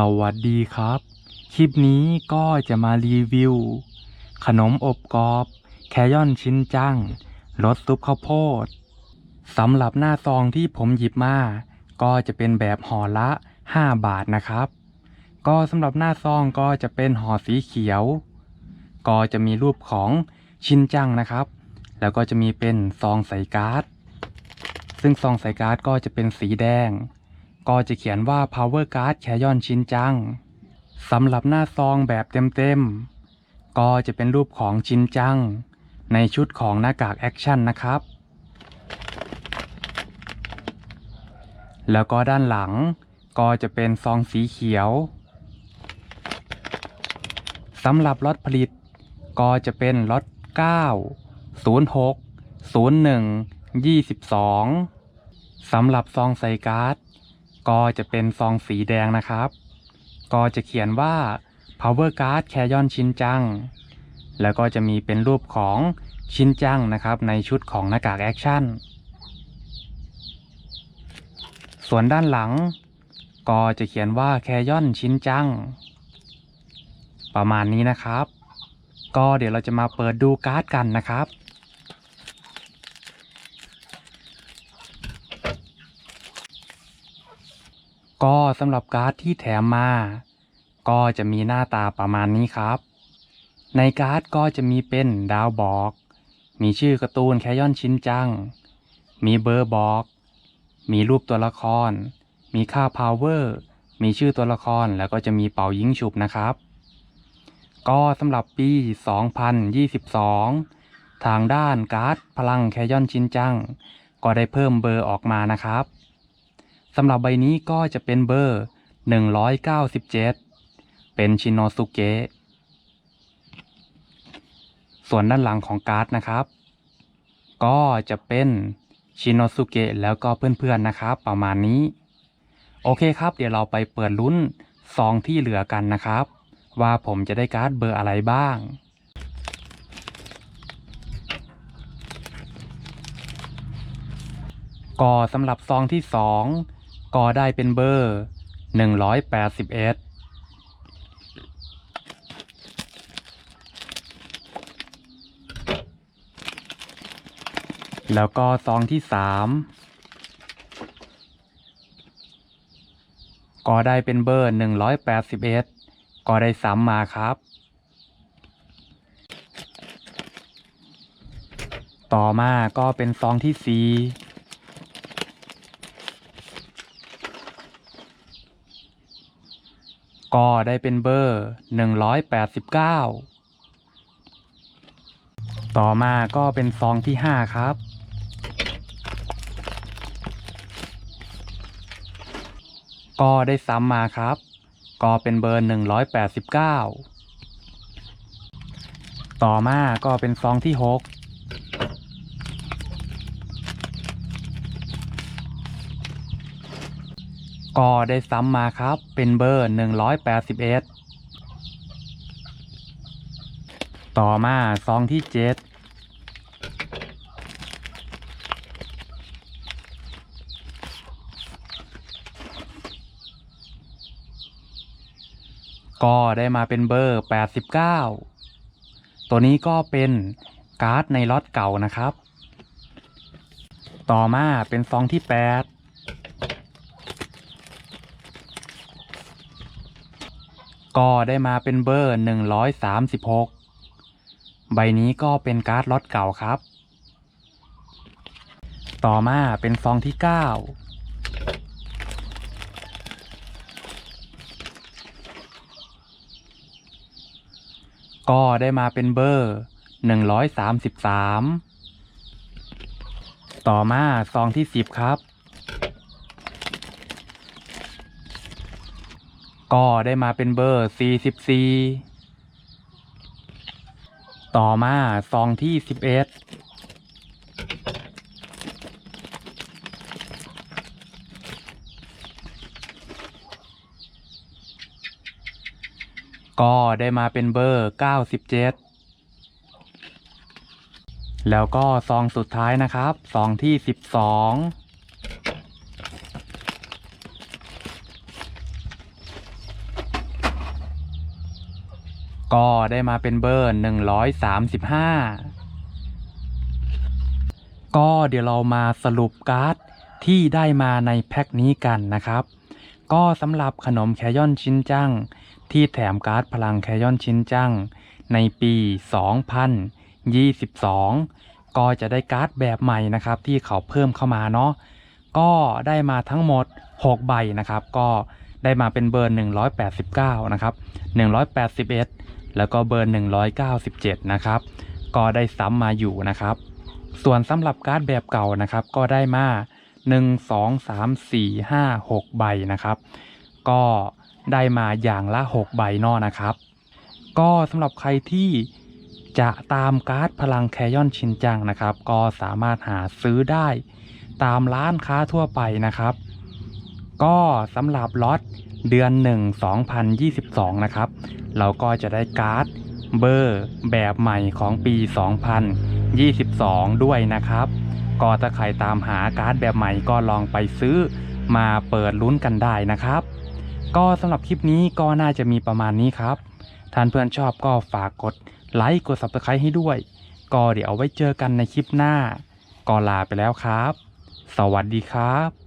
สวัสดีครับ คลิปนี้ก็จะมารีวิว ขนมอบกรอบ แคยอนชิ้นจังรสซุปข้าวโพดสำหรับหน้าซองที่ผมหยิบมา ก็จะเป็นแบบห่อละ 5 บาทนะครับ ก็สำหรับหน้าซองก็จะเป็นห่อสีเขียว ก็จะมีรูปของชิ้นจังนะครับ แล้วก็จะมีเป็นซองใส่การ์ด ซึ่งซองใส่การ์ดก็จะเป็นสีแดง ก็จะเขียนว่า power card แคยอนชินจังสำหรับหน้าซองแบบเต็มๆ ก็จะเป็นรูปของชินจัง ในชุดของหน้ากากแอคชั่นนะครับ แล้วก็ด้านหลังก็จะเป็นซองสีเขียวสำหรับล็อตผลิตก็จะเป็นล็อต 9 06 01 22สำหรับซองใส่การ์ด ก็จะเป็นซองสีแดงนะครับ ก็จะเขียนว่า power card แคยอนชินจัง แล้วก็จะมีเป็นรูปของชินจังนะครับในชุดของหน้ากากแอคชั่น ส่วนด้านหลัง ก็จะเขียนว่าแคยอนชินจัง ประมาณนี้นะครับ ก็เดี๋ยวเราจะมาเปิดดูการ์ดกันนะครับ ก็สำหรับการ์ดที่แถมมา ก็จะมีหน้าตาประมาณนี้ครับ ในการ์ดก็จะมีเป็นดาวบอก มีชื่อการ์ตูนแคยอนชินจัง มีเบอร์บอก มีรูปตัวละคร มีค่าพาวเวอร์ มีชื่อตัวละครแล้วก็จะมีเป่ายิงฉุบนะครับ ก็สำหรับปี 2022 ทางด้านการ์ดพลังแคยอนชินจัง ก็ได้เพิ่มเบอร์ออกมานะครับ สำหรับใบนี้ก็จะเป็นเบอร์ 197 เป็นชินโนสุเกะ ส่วนด้านหลังของการ์ดนะครับ ก็จะเป็นชินโนสุเกะแล้วก็เพื่อนๆนะครับ ประมาณนี้ โอเคครับ เดี๋ยวเราไปเปิดลุ้นซองที่เหลือกันนะครับ ว่าผมจะได้การ์ดเบอร์อะไรบ้างก็สำหรับซองที่ กอได้เป็นเบอร์หนึ่งร้อยแปดสิบเอ็ดแล้วก็ซองที่สามก็ได้เป็นเบอร์หนึ่งร้อยแปดสิบเอ็ดก็ได้สามมาครับ ต่อมาก็เป็นซองที่สี่ ก็ได้เป็นเบอร์ 189 ต่อมาก็เป็นซองที่ 5 ครับ ก็ได้ซ้ำมาครับ ก็เป็นเบอร์ 189 ต่อมาก็เป็นซองที่ 6 ก็ได้ซ้ำมาครับ เป็นเบอร์ 181 ต่อมาซองที่ 7ก็ได้มาเป็นเบอร์ 89 ตัวนี้ก็เป็นการ์ดในล็อตเก่านะครับ ต่อมาเป็นซองที่ 8 ก็ได้มาเป็นเบอร์ 136 ใบนี้ก็เป็นการ์ดล็อตเก่าครับ ต่อมาเป็นซองที่ 9 ก็ได้มาเป็นเบอร์ 133 ต่อมาซองที่ 10 ครับ ก็ได้มาเป็นเบอร์ 44 ต่อมาซองที่ 11 ก็ได้มาเป็นเบอร์ 97แล้วก็ซองสุดท้ายนะครับ ซองที่ 12 ก็ได้มาเป็นเบอร์135ก็เดี๋ยวเรามาสรุปการ์ดที่ได้มาในแพ็คนี้กันนะครับ ก็สำหรับขนมแคยอนชิ้นจัง ที่แถมการ์ดพลังแคยอนชิ้นจัง ในปี 2022 ก็จะได้การ์ดแบบใหม่นะครับที่เขาเพิ่มเข้ามาเนาะก็ได้มาทั้งหมด 6 ใบนะครับ ก็ ได้มาเป็นเบอร์ 189 นะครับ 181 แล้วก็เบอร์ 197 นะครับ ก็ได้ซ้ำมาอยู่นะครับ ส่วนสำหรับการ์ดแบบเก่านะครับ ก็ได้มา 1 2 3 4 5 6 ใบนะครับ ก็ได้มาอย่างละ 6 ใบนอนะครับ ก็สำหรับใครที่จะตามการ์ดพลังแคยอนชินจังนะครับ ก็สามารถหาซื้อได้ตามร้านค้าทั่วไปนะครับ ก็สำหรับล็อตเดือน 1 2022 นะครับ เราก็จะได้การ์ดเบอร์แบบใหม่ของปี 2022 ด้วยนะครับ ก็ถ้าใครตามหาการ์ดแบบใหม่ก็ลองไปซื้อมาเปิดลุ้นกันได้นะครับ ก็สำหรับคลิปนี้ก็น่าจะมีประมาณนี้ครับ ท่านเพื่อนชอบก็ฝากกดไลค์กด subscribe ให้ด้วย ก็เดี๋ยวเอาไว้เจอกันในคลิปหน้า ก็ลาไปแล้วครับ สวัสดีครับ